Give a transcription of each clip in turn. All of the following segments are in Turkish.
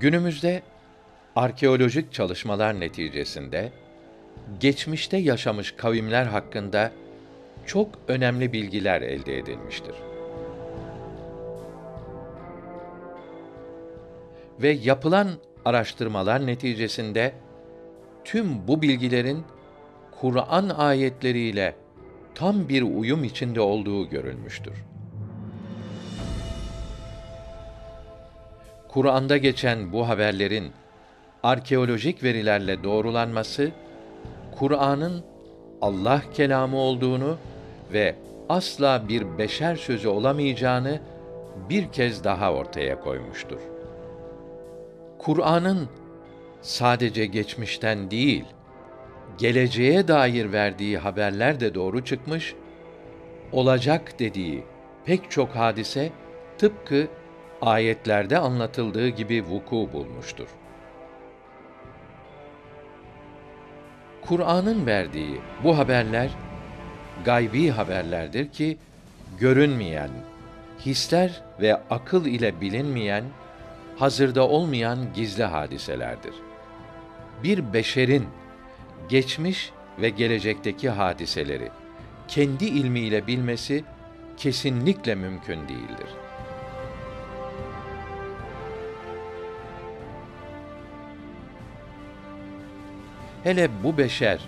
Günümüzde arkeolojik çalışmalar neticesinde geçmişte yaşamış kavimler hakkında çok önemli bilgiler elde edilmiştir. Ve yapılan araştırmalar neticesinde tüm bu bilgilerin Kur'an ayetleriyle tam bir uyum içinde olduğu görülmüştür. Kur'an'da geçen bu haberlerin arkeolojik verilerle doğrulanması Kur'an'ın Allah kelamı olduğunu ve asla bir beşer sözü olamayacağını bir kez daha ortaya koymuştur. Kur'an'ın sadece geçmişten değil, geleceğe dair verdiği haberler de doğru çıkmış, olacak dediği pek çok hadise tıpkı ayetlerde anlatıldığı gibi vuku bulmuştur. Kur'an'ın verdiği bu haberler gaybi haberlerdir ki görünmeyen, hisler ve akıl ile bilinmeyen, hazırda olmayan gizli hadiselerdir. Bir beşerin geçmiş ve gelecekteki hadiseleri kendi ilmiyle bilmesi kesinlikle mümkün değildir. Hele bu beşer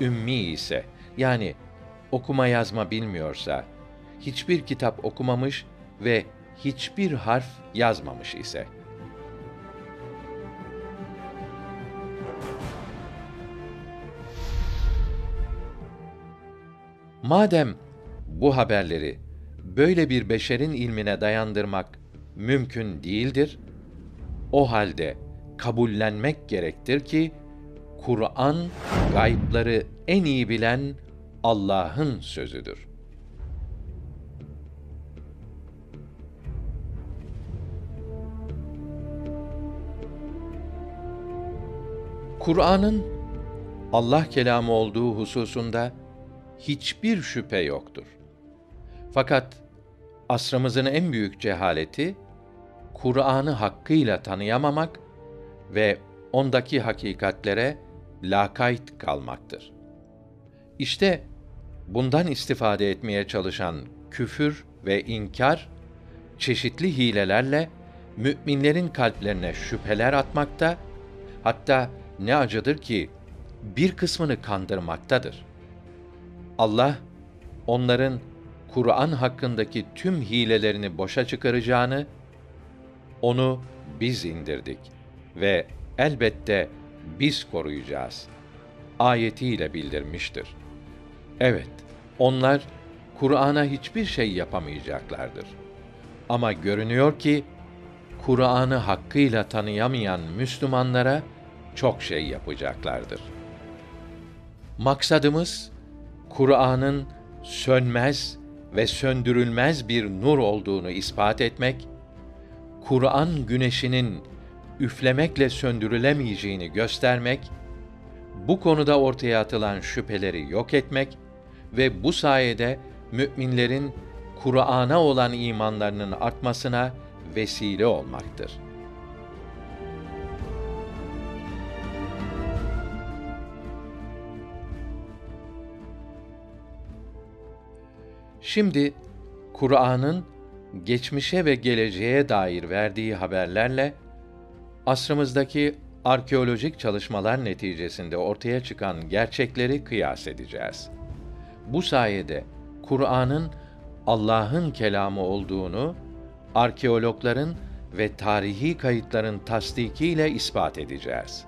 ümmi ise yani okuma yazma bilmiyorsa, hiçbir kitap okumamış ve hiçbir harf yazmamış ise. Madem bu haberleri böyle bir beşerin ilmine dayandırmak mümkün değildir, o halde kabullenmek gerektir ki Kur'an gaybları en iyi bilen Allah'ın sözüdür. Kur'an'ın Allah kelamı olduğu hususunda hiçbir şüphe yoktur. Fakat asrımızın en büyük cehaleti Kur'an'ı hakkıyla tanıyamamak ve ondaki hakikatlere lakayt kalmaktır. İşte bundan istifade etmeye çalışan küfür ve inkar çeşitli hilelerle müminlerin kalplerine şüpheler atmakta, hatta ne acıdır ki bir kısmını kandırmaktadır. Allah onların Kur'an hakkındaki tüm hilelerini boşa çıkaracağını, onu biz indirdik ve elbette biz koruyacağız. Ayetiyle bildirmiştir. Evet, onlar Kur'an'a hiçbir şey yapamayacaklardır. Ama görünüyor ki Kur'an'ı hakkıyla tanıyamayan Müslümanlara çok şey yapacaklardır. Maksadımız Kur'an'ın sönmez ve söndürülmez bir nur olduğunu ispat etmek, Kur'an güneşinin üflemekle söndürülemeyeceğini göstermek, bu konuda ortaya atılan şüpheleri yok etmek ve bu sayede müminlerin Kur'an'a olan imanlarının artmasına vesile olmaktır. Şimdi Kur'an'ın geçmişe ve geleceğe dair verdiği haberlerle asrımızdaki arkeolojik çalışmalar neticesinde ortaya çıkan gerçekleri kıyas edeceğiz. Bu sayede Kur'an'ın Allah'ın kelamı olduğunu arkeologların ve tarihi kayıtların tasdikiyle ispat edeceğiz.